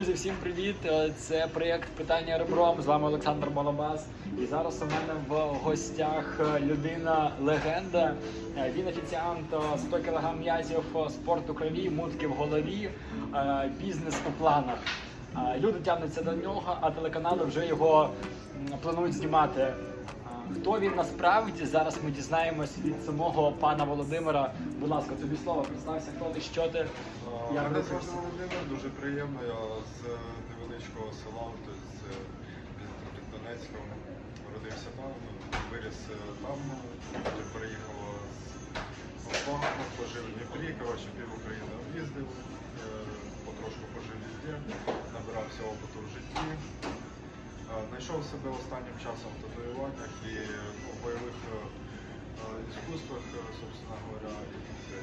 Друзі, всім привіт! Е, Це проєкт питання ребром. З вами Олександр Балабас. І зараз у мене в гостях е, людина легенда. Е, Він офіціант е, 100 кг м'язів, спорту спорт у крові, мутки в голові, бізнес у планах. Люди тягнуться до нього, а телеканали вже його планують знімати. Е, Хто він насправді зараз ми дізнаємось від самого пана Володимира. Будь ласка, тобі слово представся, хто ти, що ти. Як Мене звати рухаєшся? Володимир, дуже приємно. Я з невеличкого села, тобто з під Донецьком. Родився там, виріс е, там, потім переїхав з Волгограда, пожив в Дніпрі, коротше, пів України об'їздив, е, потрошку пожив везде, набирався опиту в житті. Е, Знайшов себе останнім часом в татуюваннях і ну, в бойових е, е, іскусствах, е, собственно говоря, і це.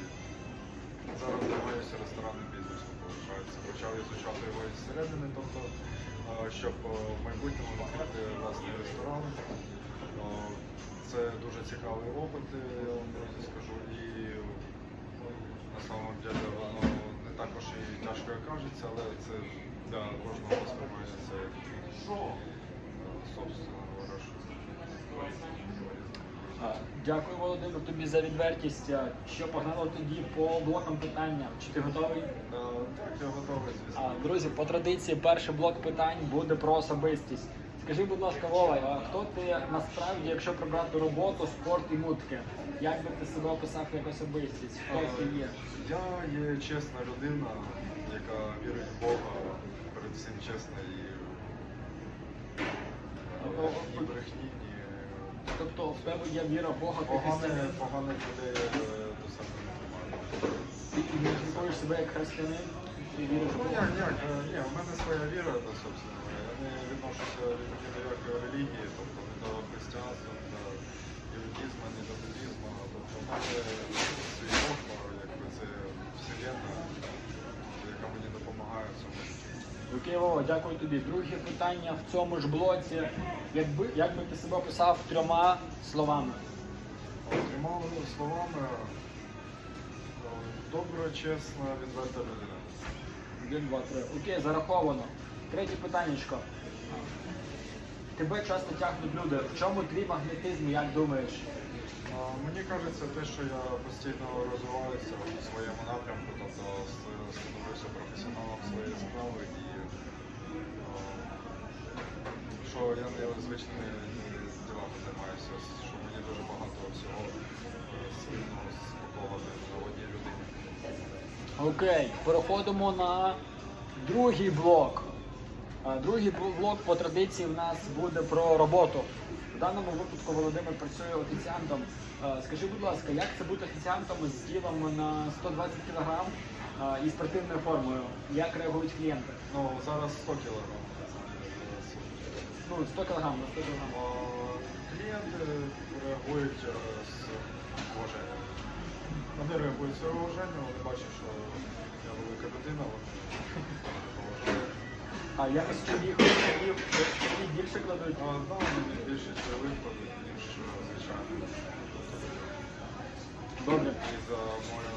Зараз займаюся ресторанним бізнесом, виходить. Почав ізучати його із середини, тобто, е, щоб е, в майбутньому відкрити власний ресторан. Е, Це дуже цікавий опит, е, я вам друзі скажу. І ну, на самому деле воно не також і тяжко кажеться, але це для кожного сприймається Дякую, Володимир, тобі за відвертість. Що погнало тоді по блокам питання? Чи ти готовий? Так, я готовий, звісно. Друзі, по традиції перший блок питань буде про особистість. Скажи, будь ласка, Вова, хто ти насправді, якщо прибрати роботу, спорт і мутки? Як би ти себе описав як особистість? Хто ти є? Я є чесна людина, яка вірить в Бога, перед всім чесна і брехні, ні Тобто в тебе є віра в Бога, ти поганих, християнин. поганих людей е, до себе не тримаю. Ти ідентифікуєш себе як християнин? Ти віриш в Ну Бога? як, як, е, ні, у мене своя віра, то, собственно, я не відношуся ні до якої релігії, тобто ні до християнства, ні до юдизму, ні до буддизму, тобто в мене свій Бог, якби це вселенна, яка мені допомагає в цьому житті. Окей, Вова, дякую тобі. Друге питання в цьому ж блоці. Якби, як би ти себе описав трьома словами? Трьома словами, е, добра, чесна, відверта людина. Один, два, три. Окей, зараховано. Третє питаннячко. Тебе часто тягнуть люди. В чому твій магнетизм, як думаєш? А, Мені кажеться, те, що я постійно розвиваюся в своєму напрямку, тобто ст- становлюся професіоналом своєї справи і що я не звичними ділами займаюся, що мені дуже багато всього е, спільного поколами на одній людині. Окей, переходимо на другий блок. Другий блок по традиції в нас буде про роботу. В даному випадку Володимир працює офіціантом. Скажи, будь ласка, як це бути офіціантом з тілом на 120 кг і спортивною формою? Як реагують клієнти? Ну, зараз 100 кілограмів. на самом деле, зараз 100 Ну, 100 кг на 100 кг. Клієнти реагують е, з уваженням. Вони реагують з уваженням, вони бачать, що я велика людина, вони поважають. А якось чоловік чоловік чоловік більше кладуть. А, да, мені більше чоловік ходить, ніж е, звичайно. Добре. І за мою,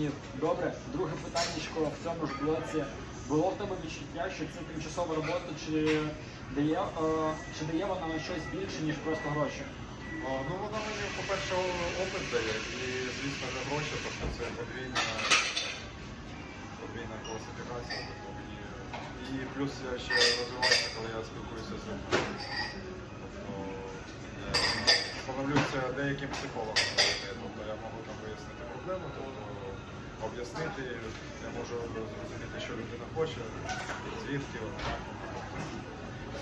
Зрозумів. Добре. Друге питаннячко в цьому ж блоці. Було в тебе відчуття, що це тимчасова робота, чи дає, е, чи дає вона щось більше, ніж просто гроші? А, Ну, вона мені, по-перше, опит дає, і, звісно, не гроші, тобто це подвійна, подвійна класифікація. Тобто мені... І плюс я ще розвиваюся, коли я спілкуюся з людьми. Тобто я становлюся деяким психологом. Тобто я можу там вияснити проблему, тобто об'яснити, я можу зрозуміти, що людина хоче, звідки вона.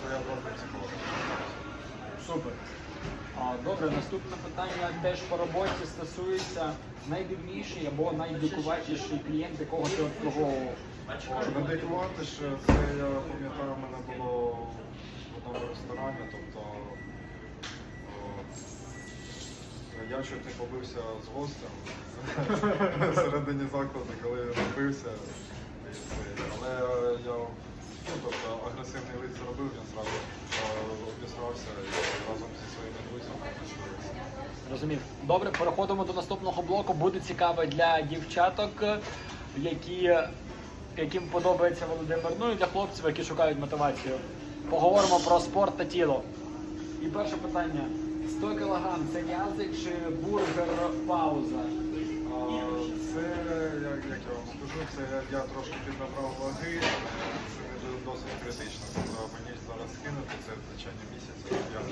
Своя власна психолога. Супер. А, добре, наступне питання теж по роботі стосується найдивніший або найдикуватіший клієнт, якого ти обслуговував. Надикувати ж це я пам'ятаю, в мене було в одному ресторані, тобто я чуть не побився з гостем всередині закладу, коли я побився. Але я ну, тобто, агресивний вид зробив, він зразу е, обісрався і разом зі своїми друзями Розумів. Добре, переходимо до наступного блоку. Буде цікаво для дівчаток, які, яким подобається Володимир, ну і для хлопців, які шукають мотивацію. Поговоримо про спорт та тіло. І перше питання. 100 кг це м'язи чи бургер пауза? Це, як, як я вам скажу, це я, трошки піднабрав ваги, це не досить критично. Тобто мені зараз скинути це в течение місяця. Я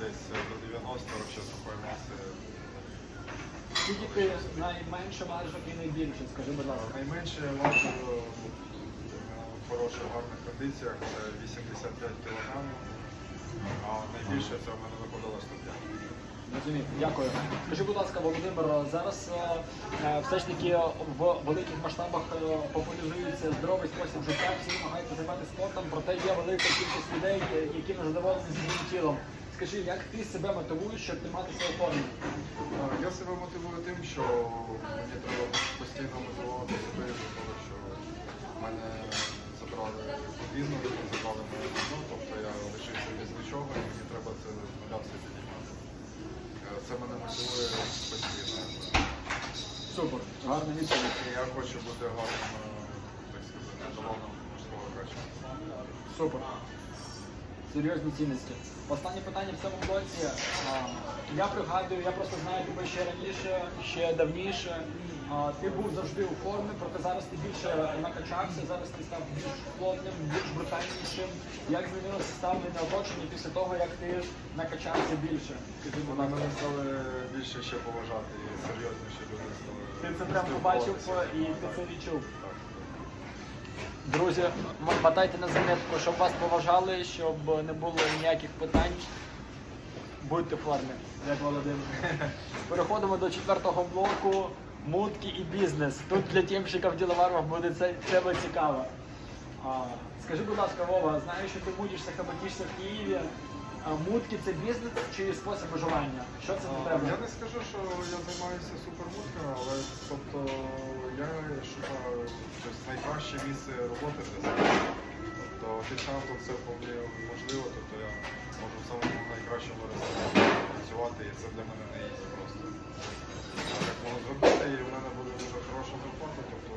десь до 90 взагалі сухої маси. Скільки ти найменше важок і найбільше? Скажи, будь ласка. Найменше я важу е, в хороших, гарних кондиціях це 85 кг, а найбільше це в мене виходило 105. Розумію, дякую. Скажи, будь ласка, Володимир, зараз е, е, все ж таки в великих масштабах е, популяризується здоровий спосіб життя, всі намагаються займатися спортом, проте є велика кількість людей, е, які не задоволені своїм тілом. Скажи, як ти себе мотивуєш, щоб триматися у формі? Е, Я себе мотивую тим, що мені треба постійно мотивувати себе того, що мене забрали візу, забрали моє війну, тобто я лишився без нічого і мені треба це з нуля все підіймати. Е, Це мене мотивує постійно. Супер, гарна відповідь. І я хочу бути гарним, е, так сказати, еталоном мужського качества. Супер. Серйозні цінності. Останнє питання в цьому блоці. Я пригадую, я просто знаю тебе ще раніше, ще давніше. А, Ти був завжди у формі, проте зараз ти більше накачався, зараз ти став більш плотним, більш брутальнішим. Як змінилося ставлення оточення після того, як ти накачався більше? Вона мене стали більше ще поважати і серйозніші люди стали. Ти це прям побачив і ти це відчув. Друзі, мотайте на занятку, щоб вас поважали, щоб не було ніяких питань. Будьте в формі, як Володимир. Переходимо до четвертого блоку. Мутки і бізнес. Тут для тємщиків діловарів буде це тема цікава. А, скажи, будь ласка, Вова, знаю, що ти мутишся, хаботишся в Києві. А, мутки це бізнес чи спосіб виживання? Що це для тебе? Я не скажу, що я займаюся супермутками, але тобто я щось найкраще місце роботи для себе. Тобто офіціантом це вполне можливо, тобто я можу в самому найкращому ресторані працювати, і це для мене не ізі просто. Як можу зробити, і в мене буде дуже хороша зарплата, тобто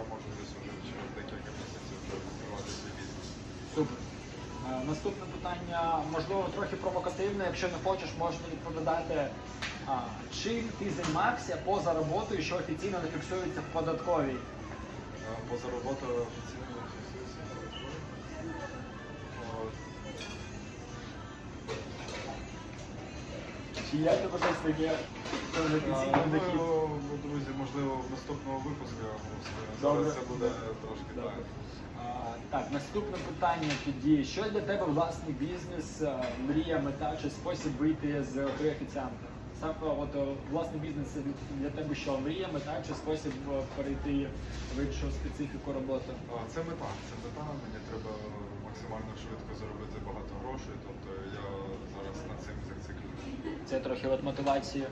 я можу десь уже через декілька місяців відкривати свій бізнес. Супер. Е, Наступне питання, можливо, трохи провокативне. Якщо не хочеш, можна відповідати. А, чим ти займався поза роботою, що офіційно не фіксується в податковій? Е, Поза роботою офіційно не фіксується. От. Чи як ти вважаєш таке офіційно А, дохід? Ну, друзі, можливо, в наступному випуску я вам. Добре. Зараз це буде трошки Добре. так. А, Так, наступне питання тоді. Що для тебе власний бізнес, е, мрія, мета чи спосіб вийти з гри офіціанта? Саме от е, власний бізнес це для тебе що? Мрія, мета чи спосіб е, перейти в іншу специфіку роботи? Це мета. Це мета. Мені треба максимально швидко заробити багато грошей. Тобто я зараз над цим зациклюю. Це трохи от мотивації.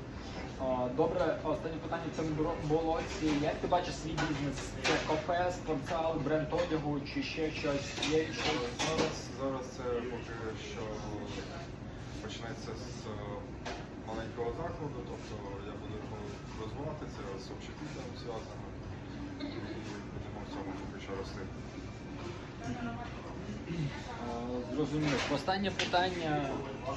Добре, останнє питання в цьому блоці. Як ти бачиш свій бізнес? Це кафе, спортзал, бренд одягу чи ще щось? Є щось? Зараз, зараз це поки що почнеться з е, маленького закладу, тобто я буду розвивати, це з общепітом зв'язано. І будемо в цьому поки що рости. Е, Зрозумів. Останнє питання.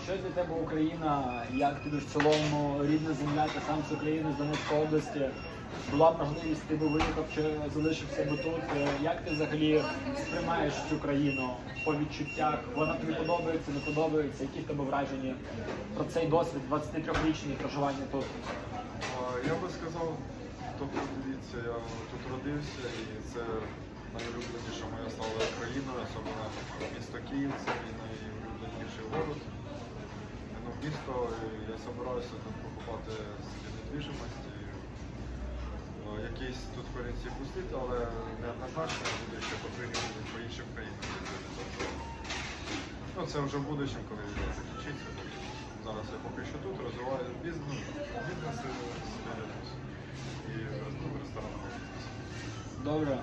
Що для тебе Україна? Як тобі в цілому рідна земля, ти сам з України, з Донецької області? Була б можливість, ти би виїхав чи залишився би тут. Е, Як ти взагалі сприймаєш цю країну по відчуттях? Вона тобі подобається, не подобається? Які в тебе враження про цей досвід 23-річний проживання тут? Я би сказав, тобто дивіться, я тут родився і це найулюбленіша моя стала країна, особливо місто Київ, це мій найулюбленіший город. Ну, місто, я збираюся тут покупати собі недвіжимості. Е, Якісь тут корінці пустити, але неоднозначно я буду ще потрібно по іншим країнам. Ну, це вже в будущем, коли закінчиться. Зараз я поки що тут розвиваю бізнес, бізнес і ресторан- ресторанний бізнес. Добре.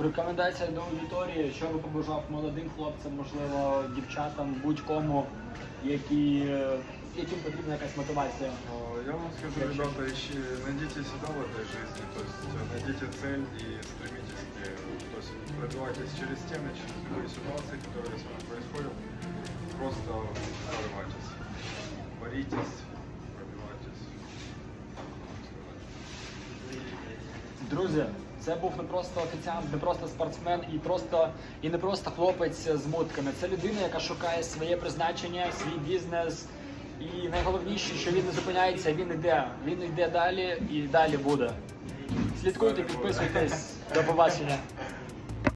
Рекомендація до аудиторії, що би побажав молодим хлопцям, можливо, дівчатам, будь-кому, які, е, яким потрібна якась мотивація. А, Я вам скажу, ребята, ищи, найдите себя в этой жизни, то есть э, найдите цель и стремитесь к ней. То есть пробивайтесь через стены, через любые ситуации, которые с вами происходят. Просто прорывайтесь. Боритесь, Друзі, це був не просто офіціант, не просто спортсмен і просто і не просто хлопець з мутками. Це людина, яка шукає своє призначення, свій бізнес. І найголовніше, що він не зупиняється, він йде. Він йде далі і далі буде. Слідкуйте, підписуйтесь. До побачення.